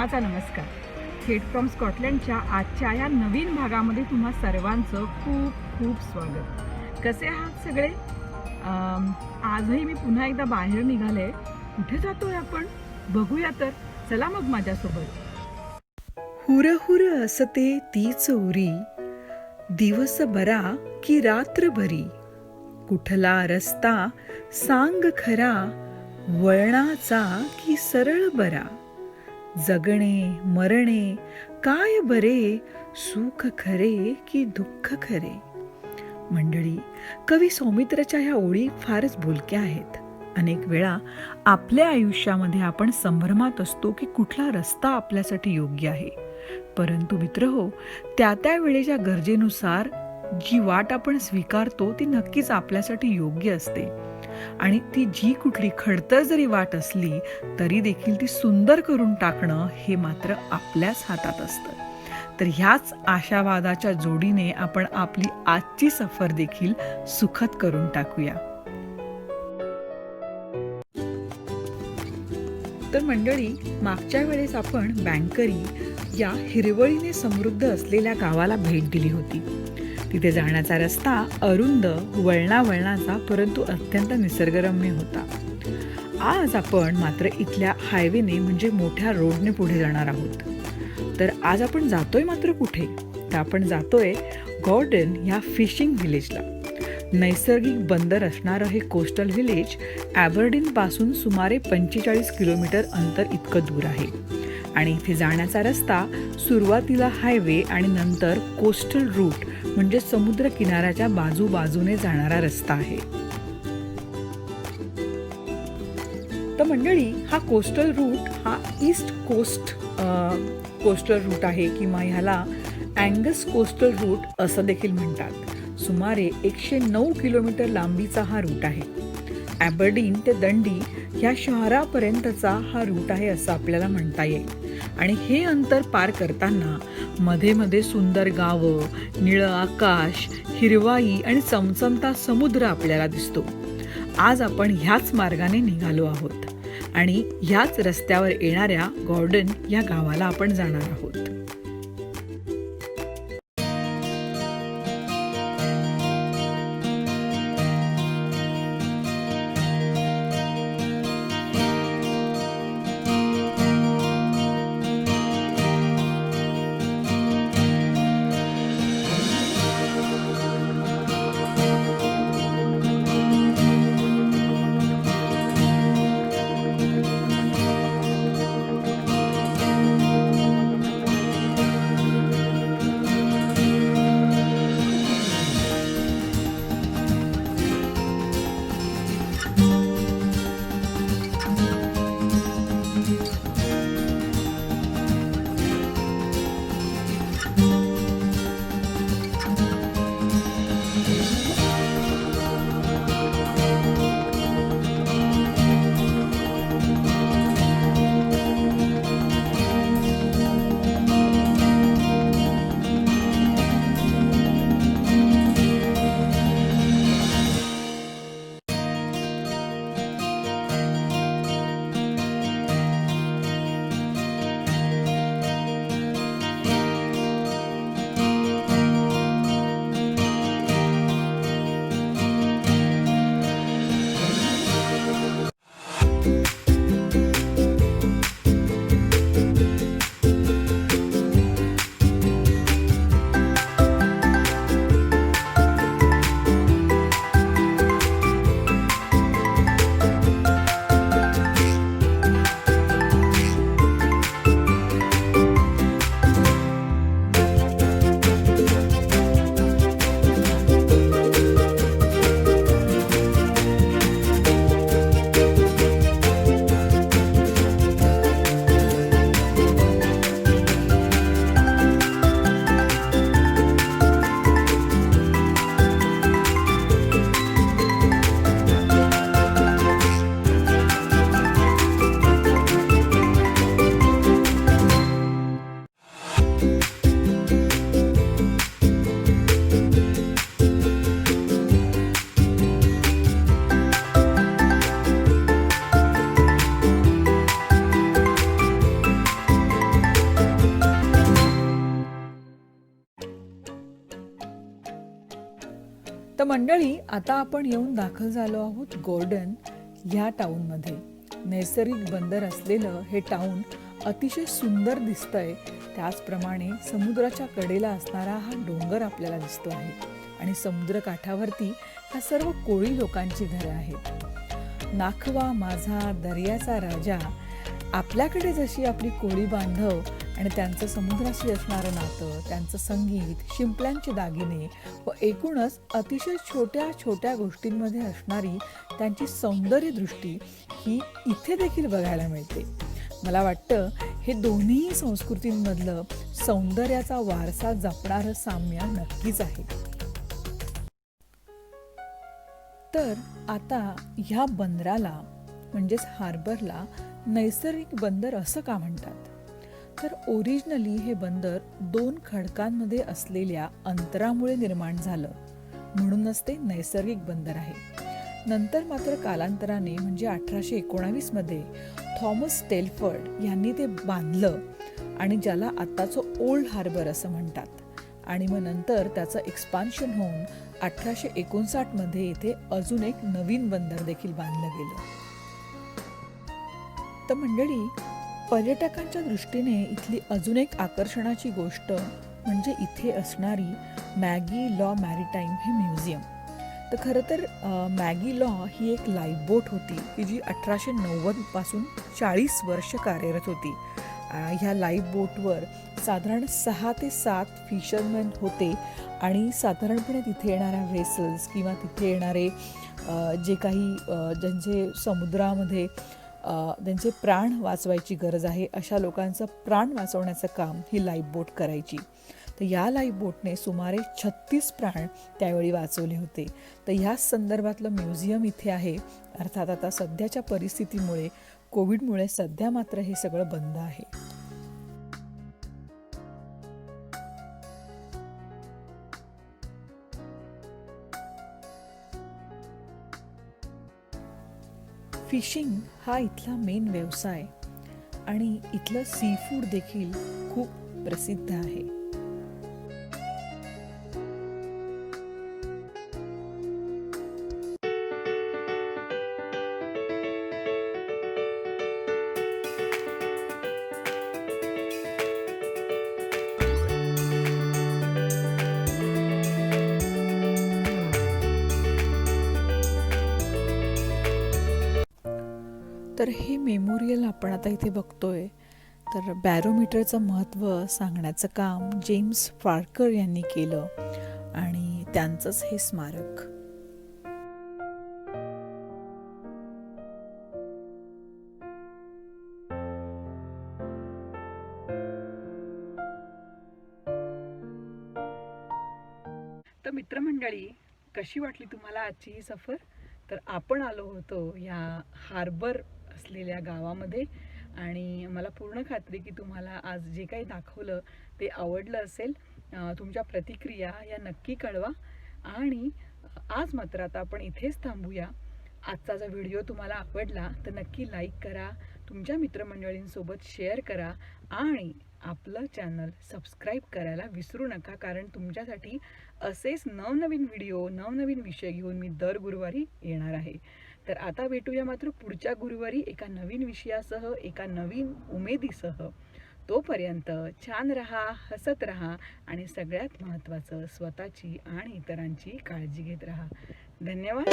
प्रेमाचा नमस्कार. थेट फ्रॉम स्कॉटलंडच्या आजच्या या नवीन भागामध्ये तुम्हा सर्वांचं खूप खूप स्वागत. कसे आहात सगळे? आजही मी पुन्हा एकदा बाहेर निघाले. कुठे जातोय आपण? बघूया तर. चला मग माझ्यासोबत. हुर हुर असते तीच उरी दिवस बरा की रात्र भरी कुठला रस्ता सांग खरा. वळणाचा की सरळ बरा. जगणे मरणे काय बरे सुख खरे की दुःख खरे? मंडळी कवी सौमित्रच्या ह्या ओळी फारच बोलक्या आहेत. अनेक वेळा आपल्या आयुष्यामध्ये आपण संभ्रमात असतो की कुठला रस्ता आपल्यासाठी योग्य आहे. परंतु मित्र हो त्या त्या वेळेच्या गरजेनुसार जी वाट आपण स्वीकारतो ती नक्कीच आपल्यासाठी योग्य असते. आणि ती जी कुठली खडतर जरी वाट असली तरी देखील ती सुंदर करून टाकणं हे मात्र आपल्याच हातात असतं. तर ह्याच आशावादाच्या जोडीने आपण आपली आजची सफर देखील सुखद करून टाकूया. तर मंडळी मागच्या वेळेस आपण बँकरी या हिरवळीने समृद्ध असलेल्या गावाला भेट दिली होती. तिथे जाण्याचा रस्ता अरुंद वळणा वळणाचा परंतु अत्यंत निसर्गरम्य होता. आज आपण मात्र इथल्या हायवेने म्हणजे मोठ्या रोडने पुढे जाणार आहोत. तर आज आपण जातोय मात्र कुठे? तर आपण जातोय गॉर्डन या फिशिंग व्हिलेजला. नैसर्गिक बंदर असणारं हे कोस्टल व्हिलेज ॲबर्डीनपासून सुमारे पंचेचाळीस किलोमीटर अंतर इतकं दूर आहे. आणि इथे जाण्याचा रस्ता सुरुवातीला हायवे आणि नंतर कोस्टल रूट म्हणजे समुद्र किनाऱ्याच्या बाजू बाजूने जाणारा रस्ता आहे. तर मंडळी हा कोस्टल रूट हा ईस्ट कोस्ट कोस्टल रूट आहे किंवा ह्याला अँगस कोस्टल रूट असं देखील म्हणतात. सुमारे एकशे नऊ किलोमीटर लांबीचा हा रूट आहे. ॲबर्डीन ते दंडी ह्या शहरापर्यंतचा हा रूट आहे असं आपल्याला म्हणता येईल. आणि हे अंतर पार करताना मध्ये मध्ये सुंदर गावं निळं आकाश हिरवाई आणि चमचमता समुद्र आपल्याला दिसतो. आज आपण ह्याच मार्गाने निघालो आहोत आणि ह्याच रस्त्यावर येणाऱ्या गॉर्डन या गावाला आपण जाणार आहोत. मंडळी आता आपण येऊन दाखल झालो आहोत गोर्डन ह्या टाऊनमध्ये. नैसर्गिक बंदर असलेलं हे टाऊन अतिशय सुंदर दिसतंय. त्याचप्रमाणे समुद्राच्या कडेला असणारा हा डोंगर आपल्याला दिसतो आहे. आणि समुद्रकाठावरती ह्या सर्व कोळी लोकांची घरं आहेत. नाखवा माझा दर्याचा राजा आपल्याकडे जशी आपली कोळी बांधव आणि त्यांचं समुद्राशी असणारं नातं त्यांचं संगीत शिंपल्यांचे दागिने व एकूणच अतिशय छोट्या छोट्या गोष्टींमध्ये असणारी त्यांची सौंदर्य दृष्टी ही इथे देखील बघायला मिळते. मला वाटतं हे दोन्ही संस्कृतींमधलं सौंदर्याचा वारसा जपणारं साम्य नक्कीच आहे. तर आता ह्या बंदराला म्हणजेच हार्बरला नैसर्गिक बंदर असं का म्हणतात? तर ओरिजिनली हे बंदर दोन खडकांमध्ये असलेल्या अंतरामुळे निर्माण झालं म्हणूनच ते नैसर्गिक बंदर आहे नंतर मात्र कालांतराने म्हणजे अठराशे एकोणावीसमध्ये थॉमस टेल्फर्ड यांनी ते बांधलं आणि ज्याला आत्ताचं ओल्ड हार्बर असं म्हणतात आणि मग नंतर त्याचं एक्सपान्शन होऊन अठराशे एकोणसाठमध्ये इथे अजून एक नवीन बंदर देखील बांधलं गेलं तर मंडळी पर्यटकांच्या दृष्टीने इथली अजून एक आकर्षणाची गोष्ट म्हणजे इथे असणारी मॅगी लॉ मॅरिटाईम हे म्युझियम. तर खरं तर मॅगी लॉ ही एक लाईफबोट होती की जी अठराशे नव्वदपासून चाळीस वर्ष कार्यरत होती. ह्या लाईफबोटवर साधारण सहा ते सात फिशरमॅन होते आणि साधारणपणे तिथे येणाऱ्या व्हेसल्स किंवा तिथे येणारे जे काही ज्यांचे समुद्रामध्ये त्यांचे प्राण वाचवायची गरज आहे अशा लोकांचं प्राण वाचवण्याचं काम ही लाईफ बोट करायची. तर या लाईफ बोटने सुमारे छत्तीस प्राण त्यावेळी वाचवले होते. तर ह्याच संदर्भातलं म्युझियम इथे आहे. अर्थात आता सध्याच्या परिस्थितीमुळे कोविडमुळे सध्या मात्र हे सगळं बंद आहे. फिशिंग हा इथला मेन व्यवसाय आणि इथलं सी फूड देखील खूप प्रसिद्ध आहे. तर हे मेमोरियल आपण आता इथे बघतोय. तर बॅरोमीटरचं महत्त्व सांगण्याचं काम जेम्स फारकर यांनी केलं आणि त्यांचंच हे स्मारक. तर मित्रमंडळी कशी वाटली तुम्हाला आजची ही सफर? तर आपण आलो होतो या हार्बर असलेल्या गावामध्ये. आणि मला पूर्ण खात्री की तुम्हाला आज जे काही दाखवलं ते आवडलं असेल. तुमच्या प्रतिक्रिया या नक्की कळवा. आणि आज मात्र आता आपण इथेच थांबूया. आजचा जर व्हिडिओ तुम्हाला आवडला तर नक्की लाईक करा तुमच्या मित्रमंडळींसोबत शेअर करा आणि आपलं चॅनल सबस्क्राईब करायला विसरू नका कारण तुमच्यासाठी असेच नवनवीन व्हिडिओ नवनवीन विषय घेऊन मी दर गुरुवारी येणार आहे. तर आता भेटूया मात्र पुढच्या गुरुवारी एका नवीन विषयासह एका नवीन उमेदीसह. तोपर्यंत छान रहा हसत रहा आणि सगळ्यात महत्त्वाचं स्वतःची आणि इतरांची काळजी घेत रहा. धन्यवाद.